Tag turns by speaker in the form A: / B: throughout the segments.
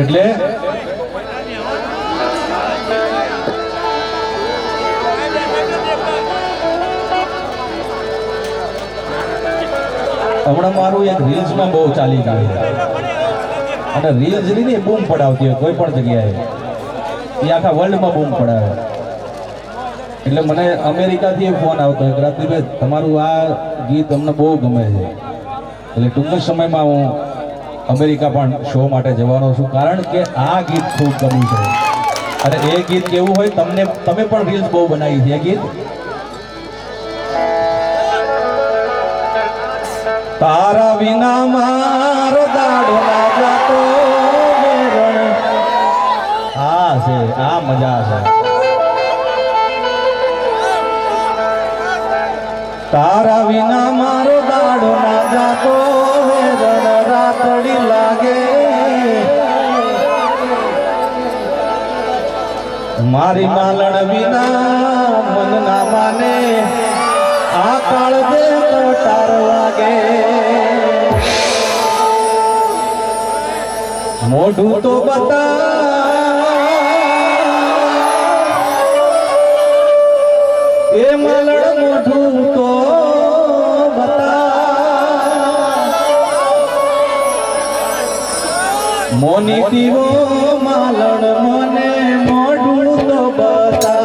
A: એટલે? હમણાં મારું એક રીલ્સમાં બહુ ચાલી ગયું અને રીલ્સની બૂમ પડાવતી હોય, કોઈ પણ જગ્યાએ. એ આખા વર્લ્ડમાં બૂમ પડાવે. એટલે મને અમેરિકાથી ફોન આવતો હોય રાત્રિભાઈ તમારું આ ગીત અમને બહુ ગમે છે. એટલે ટૂંક સમયમાં હું અમેરિકા પણ શો માટે જવાનો છું. કારણ કે આ ગીત ખૂબ ગમ્યું છે. અને એ ગીત કેવું હોય, તમને, તમે પણ રીલ્સ બહુ બનાવી છે. એ ગીત? તારા વિના મારો દાડો જાતો આ છે, આ મજા છે. તારા વિના મારો દાડો ના મારી માલણ વિના મન ના માને આ કાળ દે કટાર વાગે. મોઢું તો બતા એ માલણ મોની દીવો માલણ મને મોઢું તો બતા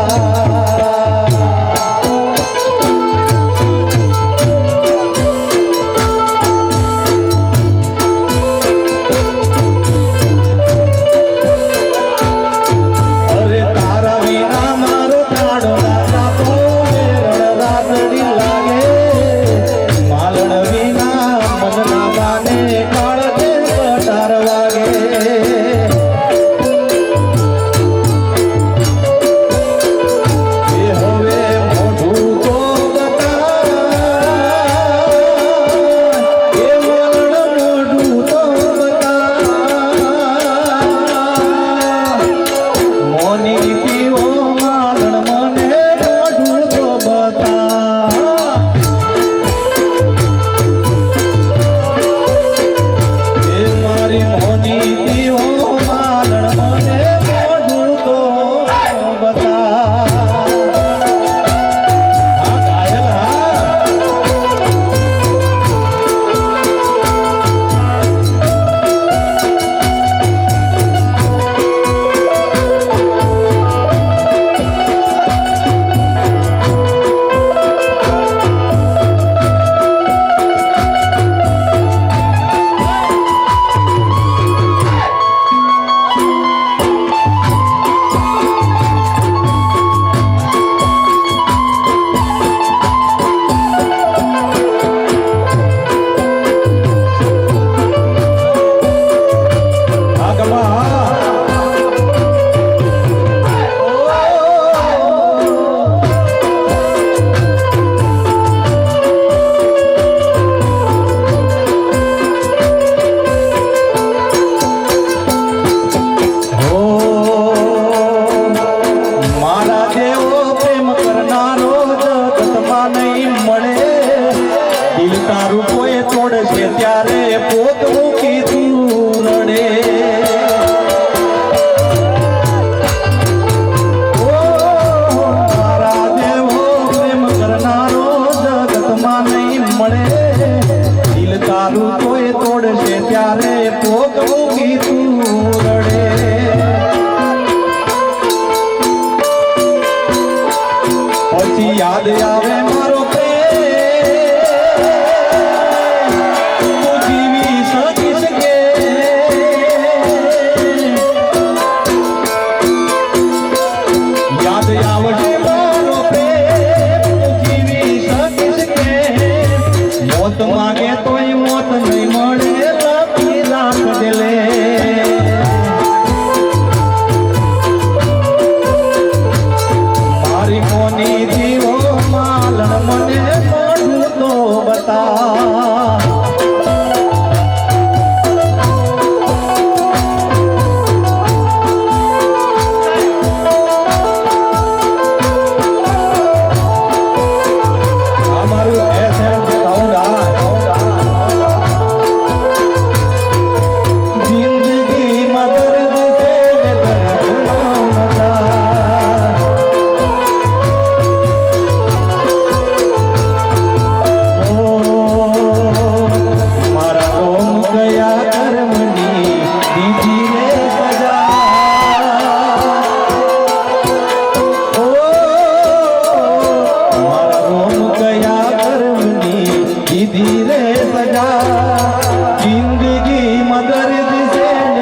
A: દિલ તારું કોઈ તોડશે ત્યારે.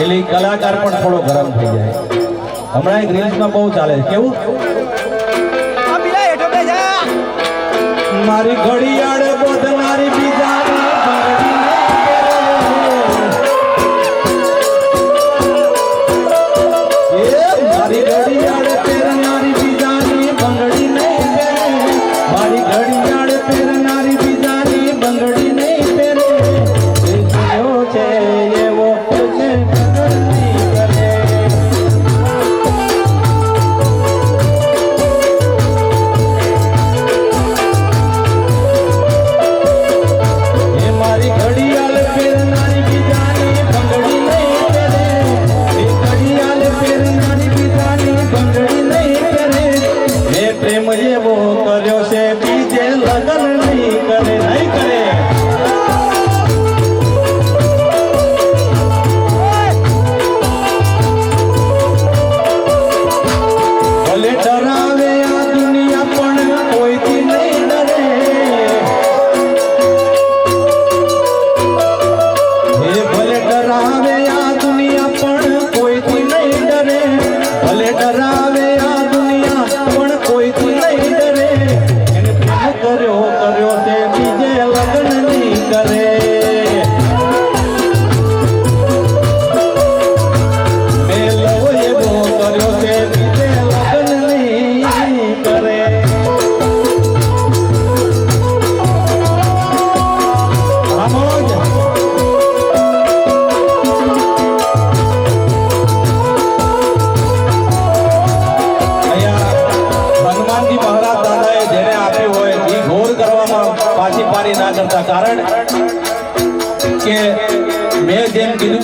A: એટલે કલાકાર પણ થોડો ગરમ થઈ જાય. હમણાં એક રીલ્સમાં બહુ ચાલે છે. કેવું? મારી ઘડિયાળ બોધનારી બીજા મારી ઘડિયાળ પહેરનારી બીજાની બંગડી નહીં મારી ઘડિયાળ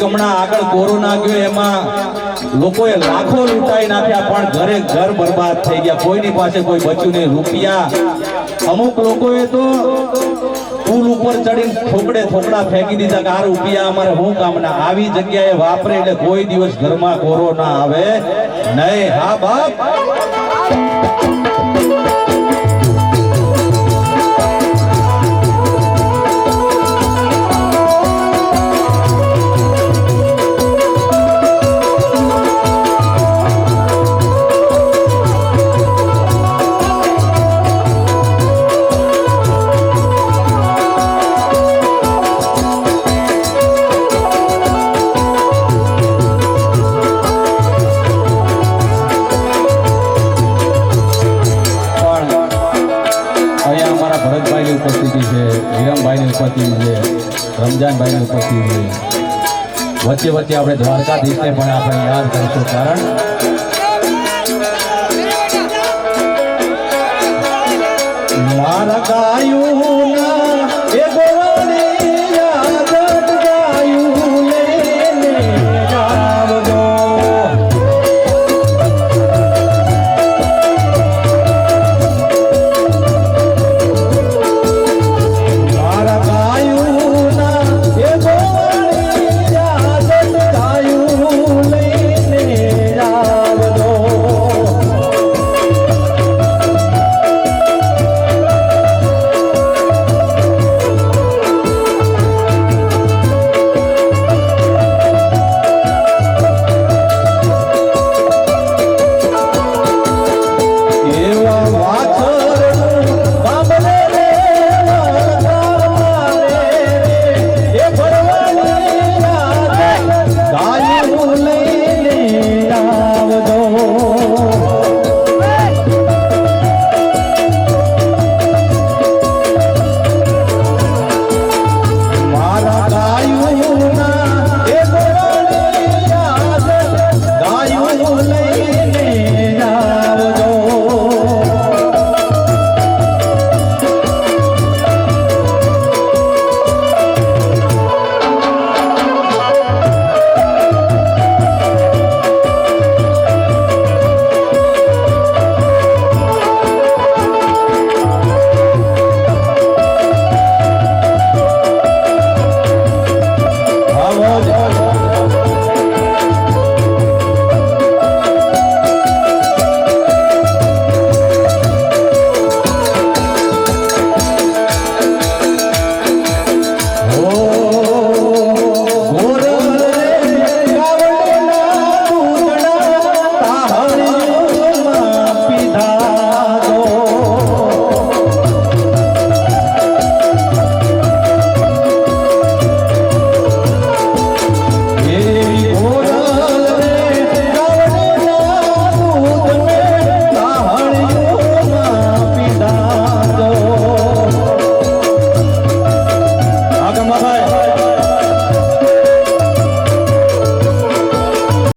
A: હમણાં આગળ કોરોના ગયો, એમાં લોકોએ લાખો લૂંટાઈ નાખ્યા, પણ ઘરે ઘર બરબાદ થઈ ગયા. કોઈની પાસે કોઈ બચ્યું નહીં. રૂપિયા અમુક લોકોએ તો પુલ ઉપર ચડીને થોકડે થોકડા ફેંકી દીધા કે આ રૂપિયા અમારે શું કામના આવી જગ્યાએ વાપરે એટલે કોઈ દિવસ ઘરમાં કોરો ના આવે નહીં. હા, બાપ? રમજાનભાઈની ઉપસ્થિતિ હોય. વચ્ચે વચ્ચે આપણે દ્વારકાધીશને પણ આપણે યાદ કરીશું કારણ મારા ગાયું